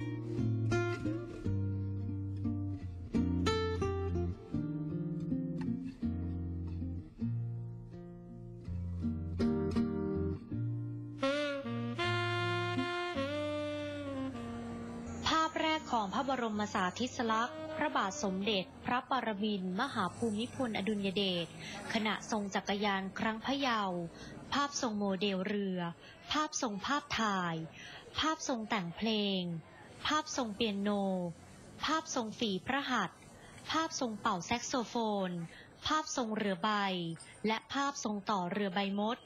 ภาพแรกของพระบรมสาธิสลักษณ์ พระบาทสมเด็จ พระปรมินทรมหาภูมิพลอดุลยเดช ขณะทรงจักรยานครั้งพะเยาวภาพทรงโมเดลเรือ ภาพทรงภาพถ่าย ภาพทรงแต่งเพลง ภาพทรงเปียโน ภาพทรงฝีพระหัตถ์ภาพทรงเป่าแซกโซโฟน ภาพทรงเรือใบ และภาพทรงต่อเรือใบมด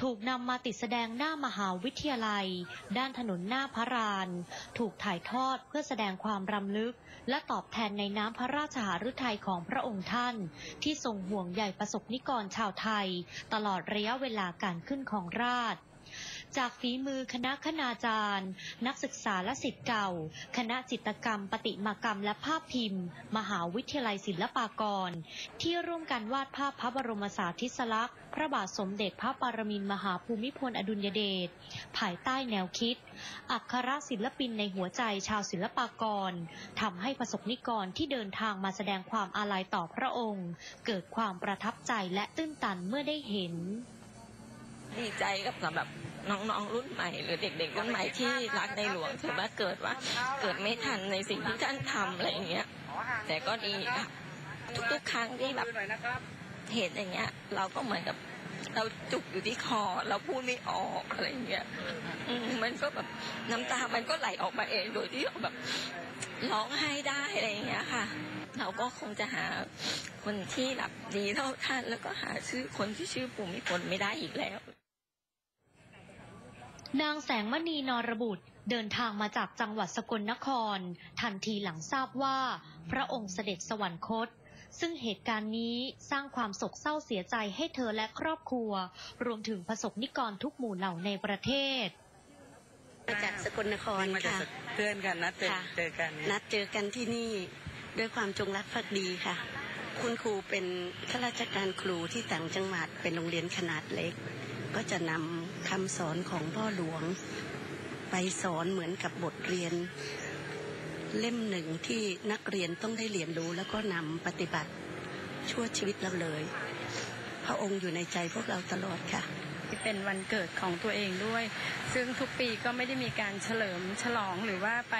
ถูกนำมาติดแสดงหน้ามหาวิทยาลัย ด้านถนนหน้าพระราน ถูกถ่ายทอดเพื่อแสดงความรำลึก และตอบแทนในน้ำพระราชหฤทัยของพระองค์ท่าน ที่ทรงห่วงใยประสบนิกรชาวไทย ตลอดระยะเวลาการขึ้นของราช จากฝีมือคณะคณาจารย์ นักศึกษาและศิษย์เก่า คณะจิตกรรมประติมากรรมและภาพพิมพ์ มหาวิทยาลัยศิลปากร ที่ร่วมกันวาดภาพพระบรมสาธิสลักษณ์ พระบาทสมเด็จพระปรมินทรมหาภูมิพลอดุลยเดชภายใต้แนวคิด อักขรศิลปินในหัวใจชาวศิลปากรทำให้ประสบนิกรที่เดินทางมาแสดงความอาลัยต่อพระองค์ เกิดความประทับใจและตื้นตันเมื่อได้เห็น ดีใจกับสำหรับ น้องๆรุ่นใหม่ หรือเด็กๆรุ่นใหม่ที่รักในหลวงถือว่าเกิดว่าเกิดไม่ทันในสิ่งที่ท่านทำอะไรอย่างเงี้ยแต่ก็ดีค่ะทุกๆครั้งที่แบบเห็นอย่างเงี้ย เราก็เหมือนกับเราจุกอยู่ที่คอเราพูดไม่ออกอะไรเงี้ยมันก็แบบน้ำตา มันก็ไหลออกมาเองโดยที่แบบร้องไห้ได้อะไรเงี้ยค่ะ เราก็คงจะหาคนที่แบบดีเท่าท่านแล้วก็หาชื่อคนที่ชื่อภูมิพลไม่ได้อีกแล้ว นางแสงมณีนรบุตรเดินทางมาจากจังหวัดสกลนคร ทันทีหลังทราบว่า พระองค์เสด็จสวรรคต ซึ่งเหตุการณ์นี้สร้างความโศกเศร้าเสียใจให้เธอและครอบครัว รวมถึงประสบนิกรทุกหมู่เหล่าในประเทศมาจากสกลนครมาจากค่ะเพื่อนกันนัดเจอค่ะเจอกันนัดเจอกันที่นี่ด้วยความจงรักภักดีค่ะ คุณครูเป็นข้าราชการครูที่ต่างจังหวัดเป็นโรงเรียนขนาดเล็ก ก็จะนำคำสอนของพ่อหลวง ไปสอนเหมือนกับบทเรียน เล่มหนึ่งที่นักเรียนต้องได้เรียนรู้แล้วก็นำปฏิบัติชั่วชีวิตเราเลย พระองค์อยู่ในใจพวกเราตลอดค่ะเป็นวันเกิดของตัวเองด้วย ซึ่งทุกปีก็ไม่ได้มีการเฉลิมฉลองหรือว่าไป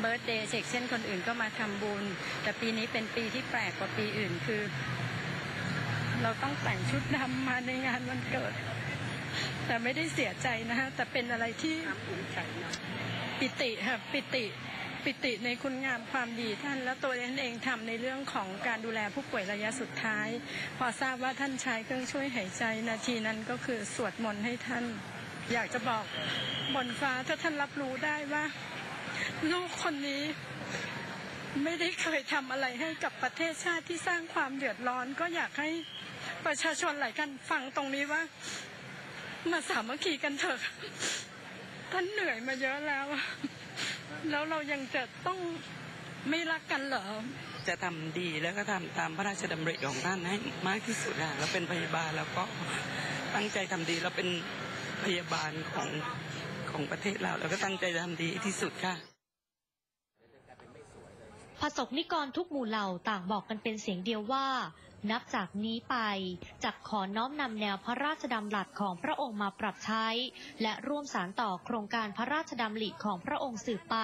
เบิร์ตเดย์เช็คเช่นคนอื่นก็มาทำบุญ แต่ปีนี้เป็นปีที่แปลกกว่าปีอื่นคือ เราต้องแต่งชุดดำมาในงานวันเกิด แต่ไม่ได้เสียใจนะฮะแต่เป็นอะไรที่ปิติค่ะปิติปิติในคุณงามความดีท่าน แล้วตัวท่านเองทำในเรื่องของการดูแลผู้ป่วยระยะสุดท้าย พอทราบว่าท่านใช้เครื่องช่วยหายใจ นาทีนั้นก็คือสวดมนต์ให้ท่าน อยากจะบอกบนฟ้าถ้าท่านรับรู้ได้ว่าลูกคนนี้ไม่ได้เคยทำอะไรให้กับประเทศชาติที่สร้างความเดือดร้อน ก็อยากให้ประชาชนหลายกันฟังตรงนี้ว่า มาสามัคคีกันเถอะ ท่านเหนื่อยมาเยอะแล้ว แล้วเรายังจะต้องไม่รักกันเหรอ จะทำดีแล้วก็ทำตามพระราชดำริของท่านให้มากที่สุดอะแล้วเป็นพยาบาลแล้วก็ตั้งใจทำดีแล้วเป็นพยาบาลของของประเทศเราแล้วก็ตั้งใจทำดีที่สุดค่ะประสบนิกรทุกหมู่เหล่าต่างบอกกันเป็นเสียงเดียวว่า นับจากนี้ไปจะขอน้อมนำแนวพระราชดำรัสของพระองค์มาปรับใช้ และร่วมสารต่อโครงการพระราชดำริของพระองค์สืบไป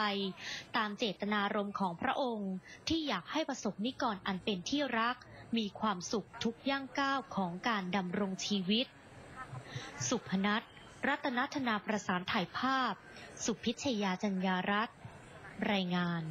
ตามเจตนารมณ์ของพระองค์ ที่อยากให้ประสบนิกรอันเป็นที่รัก มีความสุขทุกย่างก้าวของการดำรงชีวิต สุพนัทรัตนธนาประสานถ่ายภาพ สุพิชยาจัญญารัตน์รายงาน